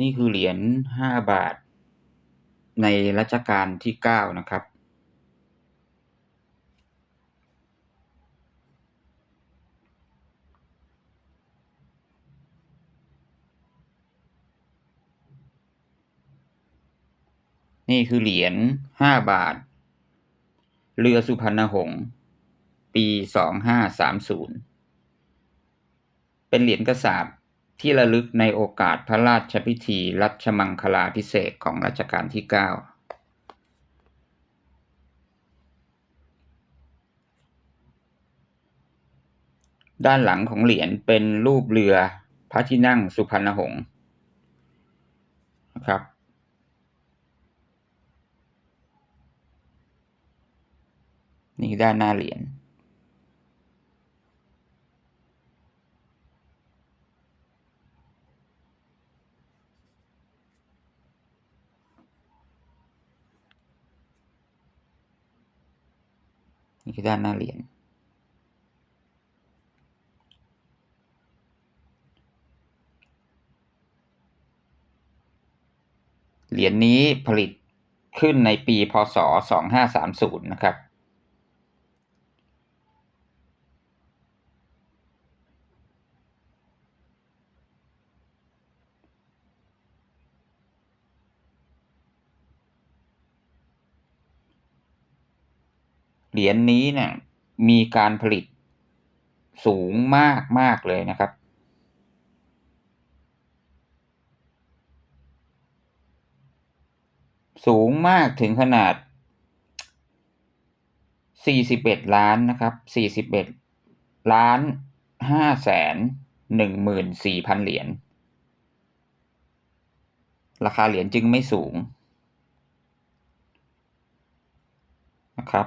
นี่คือเหรียญห้าบาท ในรัชกาลที่เก้านะครับ นี่คือเหรียญห้าบาท เรือสุพรรณหงษ์ปีสองห้าสามศูนย์เป็นเหรียญกระสาบ ที่ระลึกในโอกาสพระราชพิธีรัชมังคลาพิเศษกของรัชกาลที่เก้าด้านหลังของเหรียญเป็นรูปเรือพระที่นั่งสุพรรณหงษ์นะครับนี่ด้านหน้าเหรียญ นี่คือด้านหน้าเหรียญเหรียญนี้ผลิตขึ้นในปีพศ 2530 นะครับ เหรียญนี้เนี่ยมีการผลิตสูงมากมากเลยนะครับ สูงมากถึงขนาด 41 ล้านนะครับ 41 ล้าน5แสน14,000 เหรียญ ราคาเหรียญจึงไม่สูงนะครับ